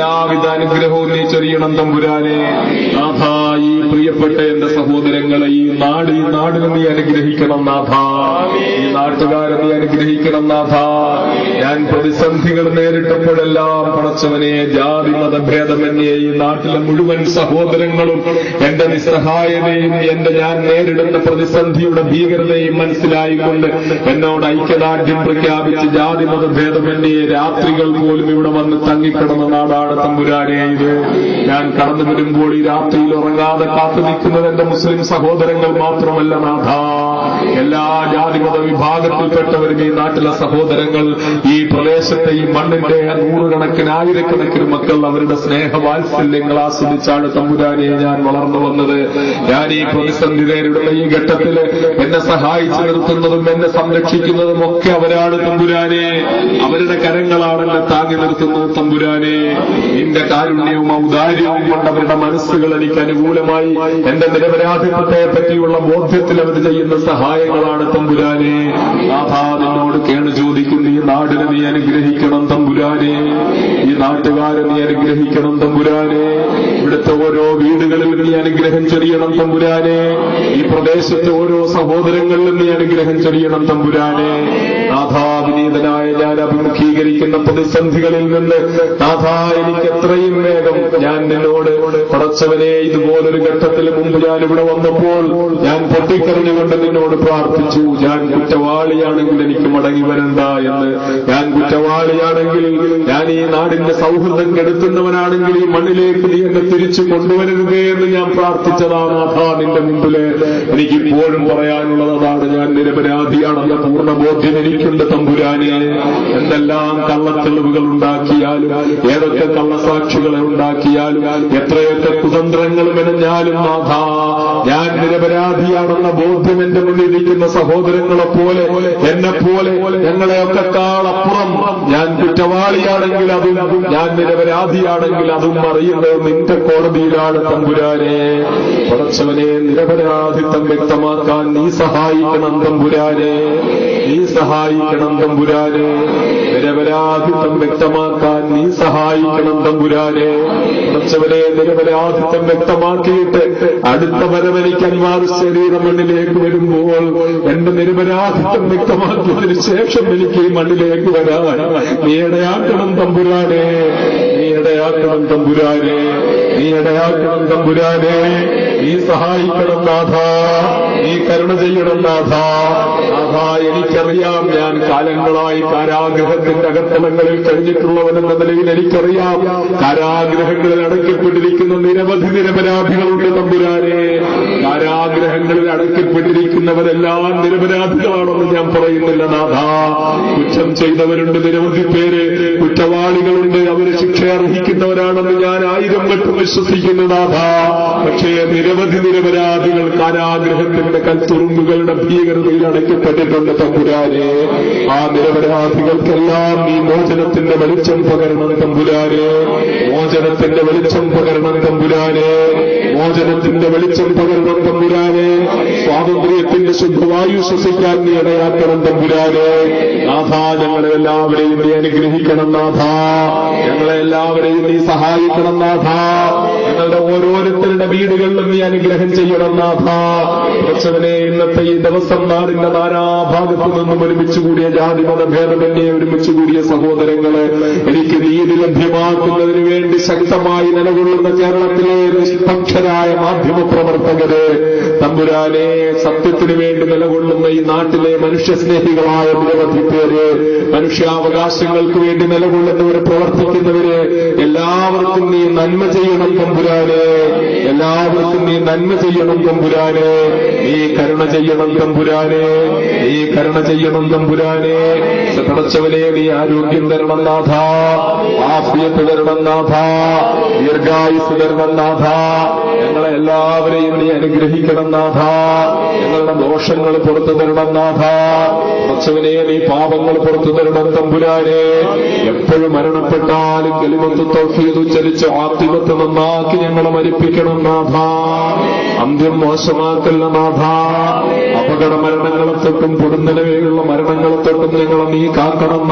എല്ലാവിധ അനുഗ്രഹവും നീ ചൊരിയണം തമ്പുരാനെ. നാഥ ഈ പ്രിയപ്പെട്ട എന്റെ സഹോദരങ്ങളെ ഈ നാട് ഈ നാടിനെ നീ അനുഗ്രഹിക്കണം നാഥ. ഈ നാട്ടുകാരെ നീ അനുഗ്രഹിക്കണം നാഥ. ഞാൻ പ്രതിസന്ധികൾ നേരിട്ടപ്പോഴെല്ലാം പടച്ചവനെ ജാതി മതഭേദമന്യേ ഈ നാട്ടിലെ മുഴുവൻ സഹോദരങ്ങളും എന്റെ നിസ്സഹായതയും എന്റെ ഞാൻ നേരിടുന്ന പ്രതിസന്ധിയുടെ ഭീകരതയും മനസ്സിലായിക്കൊണ്ട് എന്നോട് ഐക്യദാർഢ്യം പ്രഖ്യാപിച്ച് ജാതി മതഭേദമന്യേ രാത്രികൾ പോലും ഇവിടെ വന്ന് തങ്ങിക്കിടന്ന നാടാണ് തമ്പുരാനെ ഇത്. ഞാൻ കടന്നു വരുമ്പോൾ ഈ രാത്രിയിൽ ഉറങ്ങാതെ കാത്തു നിൽക്കുന്നത് എന്റെ മുസ്ലിം സഹോദരങ്ങൾ മാത്രമല്ല നാഥ. എല്ലാ ജാതിമത വിഭാഗത്തിൽപ്പെട്ടവരും ഈ നാട്ടിലെ സഹോദരങ്ങൾ ഈ പ്രദേശത്തെ ഈ മണ്ണിന്റെ നൂറുകണക്കിന് ആയിരക്കണക്കിന് മക്കൾ അവരുടെ സ്നേഹവാത്സല്യങ്ങൾ ആസ്വദിച്ചാണ് തമ്പുരാനെ ഞാൻ വളർന്നു വന്നത്. ഞാൻ ഈ പ്രതിസന്ധി നേരിടുന്ന ഈ ഘട്ടത്തിൽ എന്നെ സഹായിച്ചു നിർത്തുന്നതും എന്നെ സംരക്ഷിക്കുന്നതും ഒക്കെ അവരാണ് തമ്പുരാനെ. അവരുടെ കരങ്ങളാണ് എന്നെ താങ്ങി നിർത്തുന്നത് തമ്പുരാനെ. നിന്റെ കാരുണ്യവും ഔദാര്യവും കൊണ്ട് അവരുടെ മനസ്സുകൾ എനിക്ക് അനുകൂലമായി. എന്റെ നിരപരാധിത്വത്തെ പറ്റിയുള്ള ബോധ്യത്തിൽ അവർ ചെയ്യുന്ന സഹായങ്ങളാണ് തമ്പുരാനെ. നാഥാ നിന്നോട് കേണ് ചോദിക്കുന്നു ഈ നാടിനെ നീ അനുഗ്രഹിക്കണം തമ്പുരാനെ. ഈ നാട്ടുകാരെ നീ അനുഗ്രഹിക്കണം തമ്പുരാനെ. ഇവിടുത്തെ ഓരോ വീടുകളിലും നീ അനുഗ്രഹം ചൊരിയണം തമ്പുരാനെ. ഈ പ്രദേശത്തെ ഓരോ സഹോദരങ്ങളിലും നീ അനുഗ്രഹം ചൊരിയണം തമ്പുരാനെ. നാഥാവിനീതനായ ഞാൻ അഭിമുഖീകരിക്കുന്ന പ്രതിസന്ധികളിൽ നിന്ന് നാഥാ എനിക്ക് എത്രയും വേഗം ഞാൻ നിന്നോട് പടച്ചവനെ ഇതുപോലൊരു ഘട്ടത്തിൽ മുമ്പ് ഞാൻ ഇവിടെ വന്നപ്പോൾ ഞാൻ പൊട്ടിക്കറിഞ്ഞുകൊണ്ട് നിന്നോട് പ്രാർത്ഥിച്ചു. ഞാൻ കുറ്റവാളിയാണെങ്കിൽ എനിക്ക് മടങ്ങി വരണ്ട എന്ന്. ഞാൻ കുറ്റവാളിയാണെങ്കിൽ ഞാൻ ഈ നാടിന്റെ സൗഹൃദം കെടുത്തുന്നവനാണെങ്കിൽ ഈ മണ്ണിലേക്ക് നീ എന്നെ തിരിച്ചു കൊണ്ടുവരരുതേ എന്ന് ഞാൻ പ്രാർത്ഥിച്ചതാണ് നാഥാ നിന്റെ മുമ്പിൽ. എനിക്കിപ്പോഴും പറയാനുള്ളത് അതാണ്. ഞാൻ നിരപരാധിയാണെന്ന പൂർണ ബോധ്യം എനിക്കുണ്ട് എന്തെല്ലാം കള്ളത്തെളിവുകൾ ഉണ്ടാക്കിയാലും ഏതൊക്കെ കള്ളസാക്ഷികളെ ഉണ്ടാക്കിയാലും എത്രയൊക്കെ കുതന്ത്രങ്ങൾ മെനഞ്ഞാലും ആധാ ഞാൻ നിരപരാധിയാണെന്ന ബോധ്യം എന്റെ മുന്നിലിരിക്കുന്ന സഹോദരങ്ങളെ പോലെ എന്നെ പോലെ ഞങ്ങളെയൊക്കെ കാളപ്പുറം ഞാൻ കുറ്റവാളിയാണെങ്കിൽ അതും ഞാൻ നിരപരാധിയാണെങ്കിൽ അതും അറിയുന്നത് നിന്റെ കോടതിയിലാണ് തമ്പുരാനെ. പടച്ചവനെ നിരപരാധിത്വം വ്യക്തമാക്കാൻ നീ സഹായിക്കണം തമ്പുരാനെ. നീ സഹായിക്കണം തമ്പുരാനെ. നിരപരാധിത്വം വ്യക്തമാക്കാൻ നീ സഹായിക്കണം തമ്പുരാനെ. കുറച്ചവരെ നിരപരാധിത്വം വ്യക്തമാക്കിയിട്ട് അടുത്ത വരവനിക്ക് അൻവാർ ശരീരം മണ്ണിലേക്ക് വരുമ്പോൾ എന്റെ നിരപരാധിത്വം വ്യക്തമാക്കിയതിന് ശേഷം എനിക്ക് ഈ മണ്ണിലേക്ക് വരാൻ നീ ഇടയാക്കണം തമ്പുരാനെ. നീ ഇടയാക്കണം തമ്പുരാനെ. നീ ഇടയാക്കണം തമ്പുരാനെ നീ സഹായിക്കണം നാഥ നീ കരുണ ചെയ്യണം നാഥ നാഥ എനിക്കറിയാം ഞാൻ കാലങ്ങളായി കാരാഗ്രഹത്തിന്റെ അകത്തളങ്ങളിൽ കഴിഞ്ഞിട്ടുള്ളവനെന്ന നിലയിൽ എനിക്കറിയാം. കാരാഗ്രഹങ്ങളിൽ അടയ്ക്കപ്പെട്ടിരിക്കുന്ന നിരവധി നിരപരാധികളുണ്ട് തമ്പുരാനെ. കാരാഗ്രഹങ്ങളിൽ അടയ്ക്കപ്പെട്ടിരിക്കുന്നവരെല്ലാം നിരപരാധികളാണെന്ന് ഞാൻ പറയുന്നില്ല നാഥ കുറ്റം ചെയ്തവരുണ്ട് നിരവധി പേര്. കുറ്റവാളികളുണ്ട്. അവർ ശിക്ഷ അർഹിക്കുന്നവരാണെന്ന് ഞാൻ ആയിരം വട്ടം വിശ്വസിക്കുന്ന നാഥ. പക്ഷേ നിരവധി നിരപരാധികൾ കാരാഗ്രഹത്തിന്റെ കൽത്തുറുമ്പുകളുടെ ഭീകരതയിൽ അടയ്ക്കപ്പെട്ടിട്ടുണ്ട് തമ്പുരാനെ. ആ നിരപരാധികൾക്കെല്ലാം ഈ മോചനത്തിന്റെ വെളിച്ചം പകരണം തമ്പുരാനെ. മോചനത്തിന്റെ വെളിച്ചം പകരണം തമ്പുരാനെ. മോചനത്തിന്റെ വെളിച്ചം പകരണം തമ്പുരാനെ. സ്വാതന്ത്ര്യത്തിന്റെ ശുദ്ധവായു ശ്വസിക്കാൻ നീ ഇടയാക്കണം തമ്പുരാനെ. നാഥ ഞങ്ങളെ എല്ലാവരെയും നീ അനുഗ്രഹിക്കണം നാഥ. ഞങ്ങളെ എല്ലാവരെയും നീ സഹായിക്കണം നാഥ ഞങ്ങളുടെ ഓരോരുത്തരുടെ വീടുകളിലും നീ അനുഗ്രഹം ചെയ്യണം നാഥ. ഇന്നത്തെ ഈ ദിവസം നാടിന്റെ നാനാഭാഗത്തു നിന്നും ഒരുമിച്ച് കൂടിയ ജാതി മതഭേദമന്യെ ഒരുമിച്ച് കൂടിയ സഹോദരങ്ങളെ എനിക്ക് നീതി ലഭ്യമാക്കുന്നതിന് വേണ്ടി ശക്തമായി നിലകൊള്ളുന്ന കേരളത്തിലെ നിഷ്പക്ഷരായ മാധ്യമ പ്രവർത്തകരെ തമ്പുരാനെ സത്യത്തിന് വേണ്ടി നിലകൊള്ളുന്ന ഈ നാട്ടിലെ മനുഷ്യസ്നേഹികളായ നിരവധി പേര് മനുഷ്യാവകാശങ്ങൾക്ക് വേണ്ടി നിലകൊള്ളുന്നവരെ പ്രവർത്തിക്കുന്നവര് എല്ലാവർക്കും നീ നന്മ ചെയ്യണം തമ്പുരാനെ എല്ലാവർക്കും നീ നന്മ ചെയ്യണം തമ്പുരാനെ നീ കരുണ ചെയ്യണം തമ്പുരാനെ. നീ കരുണ ചെയ്യണം തമ്പുരാനെ. പടച്ചവനെ നീ ആരോഗ്യം തരണം നാഥ. ആഫിയത്ത് തരണം നാഥ. ദീർഘായുസ് തരണം നാഥ. ഞങ്ങളെ എല്ലാവരെയും നീ അനുഗ്രഹിക്കണം നാഥ. ഞങ്ങളുടെ ദോഷങ്ങൾ പുറത്തു തരണം നാഥ. പടച്ചവനെ നീ പാപങ്ങൾ പുറത്തു തരണം തമ്പുരാനെ. എപ്പോഴും മരണപ്പെട്ടാലും കലിമത്ത് തൗഹീദ് ഉച്ചരിച്ച് ആത്തിമത്ത് നന്നാക്കി ഞങ്ങളെ മരിപ്പിക്കണം നാഥ. അന്ത്യം മോശമാക്കല്ല നാഥ അപകട മരണങ്ങളെ തൊട്ടും പൊടുന്നലവേയുള്ള മരണങ്ങളെ തൊട്ടും ഞങ്ങളെ നീ കാക്കണം